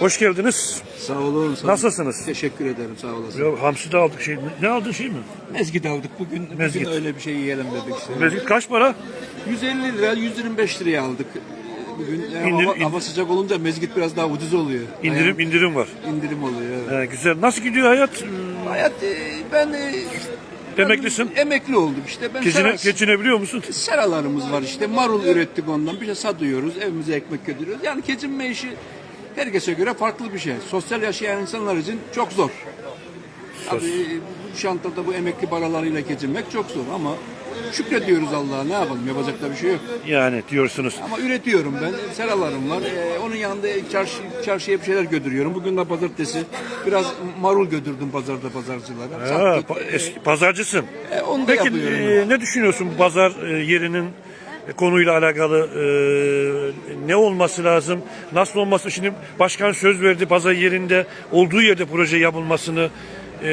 Hoş geldiniz. Sağ olun. Sağ Nasılsınız? Teşekkür ederim. Sağ olasın. Ya, hamsi de aldık şey. Ne aldın şey mi? Mezgit aldık bugün. Mezgit. Bugün öyle bir şey yiyelim dedik işte. Mezgit kaç para? 150 lira, 125 liraya aldık. Bugün yani İndir- hava, in- hava sıcak olunca mezgit biraz daha ucuz oluyor. İndirim indirim var. Ayağım- indirim oluyor. Evet. Ee, güzel. Nasıl gidiyor hayat? Hayat e, ben e, Emeklisin. ben emekli oldum işte. Ben Geçine, sera- geçinebiliyor musun? seralarımız var işte. Marul ürettik ondan. Bir şey satıyoruz. Evimize ekmek götürüyoruz. Yani geçinme işi herkese göre farklı bir şey. Sosyal yaşayan insanlar için çok zor. Abi bu şantada bu emekli paralarıyla geçinmek çok zor ama şükrediyoruz Allah'a ne yapalım yapacak da bir şey yok. Yani diyorsunuz. Ama üretiyorum ben seralarım var. Ee, onun yanında çarşı, çarşıya bir şeyler götürüyorum. Bugün de pazartesi biraz marul götürdüm pazarda pazarcılara. Ha, Sattık. pa- eski pazarcısın. Ee, onu da Peki yapıyorum. e, ne düşünüyorsun bu pazar e, yerinin konuyla alakalı e, ne olması lazım? Nasıl olması? Şimdi başkan söz verdi pazar yerinde olduğu yerde proje yapılmasını e,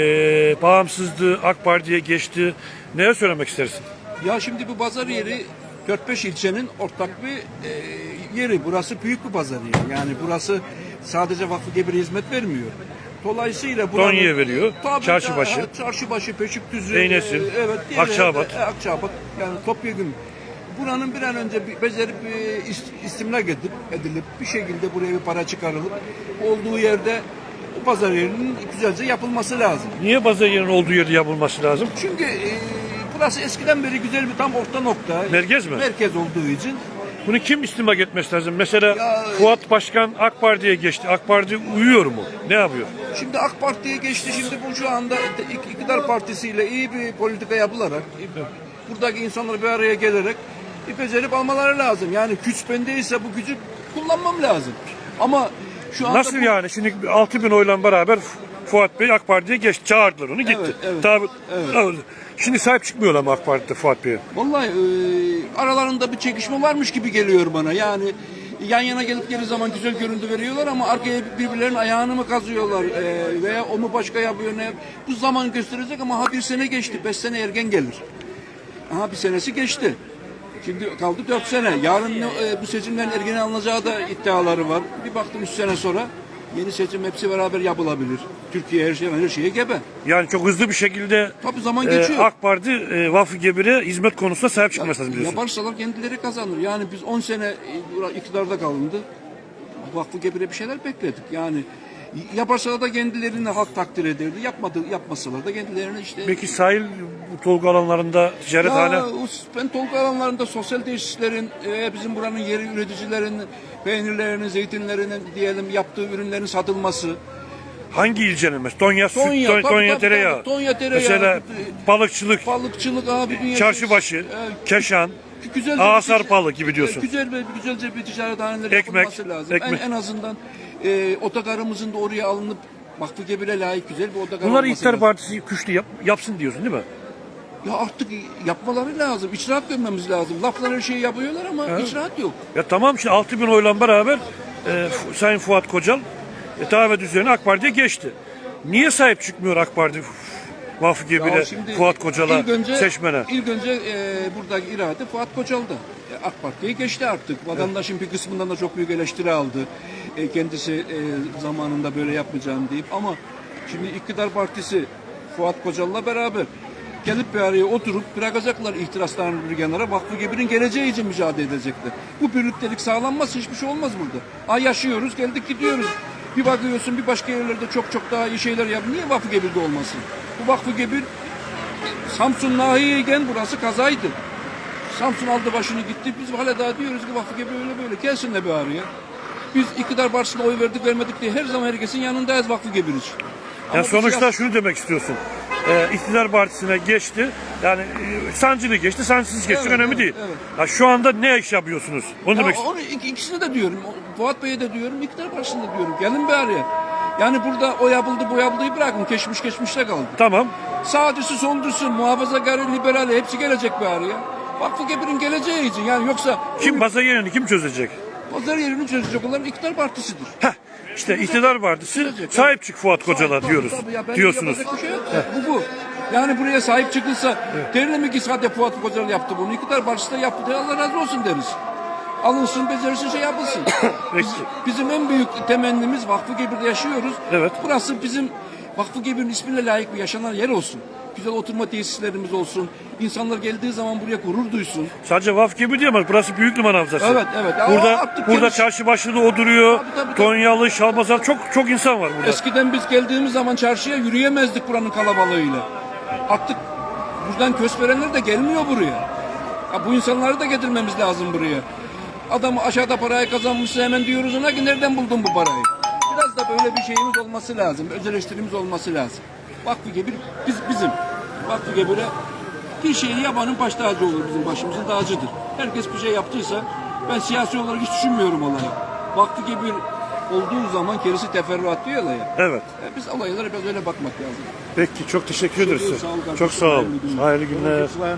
bağımsızlığı AK Parti'ye geçti. Neye söylemek istersin? Ya şimdi bu pazar yeri 4-5 ilçenin ortak bir e, yeri. Burası büyük bir pazar yeri. Yani burası sadece Vakfı Gebir'e hizmet vermiyor. Dolayısıyla buranın... Tonya'ya veriyor, Tabii, Çarşıbaşı. Çarşıbaşı, Peşikdüzü. Beynesil, e, evet, Akçaabat. e, Akçaabat. Yani topyekun. Buranın bir an önce bir- becerip e, ist- istimlak edip, edilip bir şekilde buraya bir para çıkarılıp olduğu yerde bu pazar yerinin güzelce yapılması lazım. Niye pazar yerinin olduğu yerde yapılması lazım? Çünkü e, burası eskiden beri güzel bir tam orta nokta. Merkez mi? Merkez olduğu için. Bunu kim istimak etmesi lazım? Mesela Ya- Fuat Başkan AK Parti'ye geçti. AK Parti uyuyor mu? Ne yapıyor? Şimdi AK Parti'ye geçti. Şimdi bu şu anda ik- iktidar partisiyle iyi bir politika yapılarak e, buradaki insanlar bir araya gelerek becerip almaları lazım. Yani güç bendeyse bu gücü kullanmam lazım. Ama şu anda Nasıl bu- yani? Şimdi 6 bin oyla beraber Fuat Bey AK Parti'ye geçti. Çağırdılar onu gitti. Evet, Tabii, evet. Şimdi sahip çıkmıyorlar mı AK Parti'de Fuat Bey'e? Vallahi e, aralarında bir çekişme varmış gibi geliyor bana. Yani yan yana gelip geri zaman güzel görüntü veriyorlar ama arkaya birbirlerinin ayağını mı kazıyorlar e, veya o mu başka yapıyor ne? Bu zaman gösterecek ama ha bir sene geçti, beş sene ergen gelir. Aha bir senesi geçti. Şimdi kaldı dört sene. Yarın e, bu seçimlerin ergene alınacağı da iddiaları var. Bir baktım üç sene sonra yeni seçim hepsi beraber yapılabilir. Türkiye her şeye, her şeye gebe. Yani çok hızlı bir şekilde Tabii zaman e, geçiyor. AK Parti e, Vakfı Gebir'e hizmet konusunda sahip çıkması lazım diyorsun. Yaparsalar kendileri kazanır. Yani biz 10 sene e, iktidarda kalındı. Vakfı Gebir'e bir şeyler bekledik. Yani yaparsalar da kendilerini halk takdir ederdi. Yapmadı, yapmasalar da kendilerini işte... Peki sahil tolga alanlarında ticaret hala ben tolga alanlarında sosyal tesislerin, e, bizim buranın yeri üreticilerin peynirlerinin, zeytinlerinin diyelim yaptığı ürünlerin satılması. hangi ilçenin mesela? Tonya, süt, Tonya, Ton- tabii, Tonya tabii, tereyağı. tabii. Tonya tereyağı. Mesela balıkçılık, Balıkçılık abi dünya çarşıbaşı, e, keşan, güzel bir Ağasar palı gibi diyorsun. e, Güzel ve güzelce bir ticaret haneleri Ekmek, yapılması lazım. ekmek. En, en azından e, otogarımızın da oraya alınıp Vakfı Gebir'e layık güzel bir otogar Bunlar olması İktidar lazım. Partisi güçlü yap, yapsın diyorsun değil mi? Ya artık yapmaları lazım. İçraat görmemiz lazım. Laflar her şeyi yapıyorlar ama icraat yok. Ya tamam şimdi 6 bin oyla beraber e, Fu- Sayın Fuat Kocal e, davet üzerine AK Parti'ye geçti. Niye sahip çıkmıyor AK Parti Vakfı Ya Gebir'e, Fuat Kocal'a, ilk önce, seçmene? İlk önce e, buradaki irade Fuat Kocal'dı. E, AK Parti'ye geçti artık. Vatandaşın bir kısmından da çok büyük eleştiri aldı. E, kendisi e, zamanında böyle yapmayacağım deyip ama şimdi iktidar partisi Fuat Kocal'la beraber gelip bir araya oturup bırakacaklar ihtiraslarını bir kenara. Vakfı Gebir'in geleceği için mücadele edecekler. Bu birliktelik sağlanmazsa hiçbir şey olmaz burada. Ay yaşıyoruz, geldik gidiyoruz. Bir bakıyorsun bir başka yerlerde çok çok daha iyi şeyler yap. Niye Vakfı Gebir'de olmasın? Bu Vakfı Gebir Samsun nahiyeyken burası kazaydı. Samsun aldı başını gitti. Biz hala daha diyoruz ki Vakfı Gebir öyle böyle. Gelsin de bir araya. Biz iktidar partisine oy verdik vermedik diye her zaman herkesin yanındayız Vakfı Gebir için. Ya sonuçta siyasi- şunu demek istiyorsun. E, iktidar Partisi'ne geçti. Yani e, sancılı geçti, sancısız geçti. Evet, önemli evet, değil. evet. Ya şu anda ne iş yapıyorsunuz? Onu Ya demek onu ik- ikisini de diyorum. Fuat Bey'e de diyorum, iktidar partisine de diyorum. Gelin bir araya. Yani burada o yapıldı bu yapıldığı bırakın. Geçmiş geçmişte kaldı. Tamam. Sağcısı, solcusu, muhafazakarı, liberali hepsi gelecek bir araya. Vakfı Gebir'in geleceği için yani yoksa Kim pazar yerini kim çözecek? pazar yerini çözecek olan iktidar partisidir. Heh, işte iktidar partisi sahip çık Fuat Kocal'a Tabii, diyoruz. tabii ya, diyorsunuz. şey yok. Bu bu. Yani buraya sahip çıkılsa derilir mi ki sadece Fuat Kocaeli yaptı bunu? İktidar partisi de yaptı. Allah razı olsun deriz. alınsın, becerilsin, şey yapılsın. Peki. Bizim en büyük temennimiz Vakfı Gebir'de yaşıyoruz. Evet. Burası bizim Vakfı Gebir'in ismine layık bir yaşanan yer olsun. Güzel oturma tesislerimiz olsun. İnsanlar geldiği zaman buraya gurur duysun. Sadece Vaf gibi değil ama burası Büyük Liman Havzası. Evet, evet. Burada artık burada geniş- çarşı başlığı o duruyor. Tabii, tabii, tabii. Tonyalı, Şalbazar çok çok insan var burada. Eskiden biz geldiğimiz zaman çarşıya yürüyemezdik buranın kalabalığıyla. Artık buradan kösperenler de gelmiyor buraya. Ya bu insanları da getirmemiz lazım buraya. Adam aşağıda parayı kazanmışsa hemen diyoruz ona ki nereden buldun bu parayı? Biraz da böyle bir şeyimiz olması lazım. Öz eleştirimiz olması lazım. Vakfı Gebir biz, bizim. Vakfı Gebir'e bir şeyi yapanın baş tacı olur bizim başımızın tacıdır. Herkes bir şey yaptıysa ben siyasi olarak hiç düşünmüyorum olayı. Vakfı Gebir olduğu zaman gerisi teferruat diyorlar ya. Evet. E, Biz olaylara biraz öyle bakmak lazım. Peki çok teşekkür ederiz. Sağ. Çok sağ ol. Hayırlı günler. Hayırlı günler.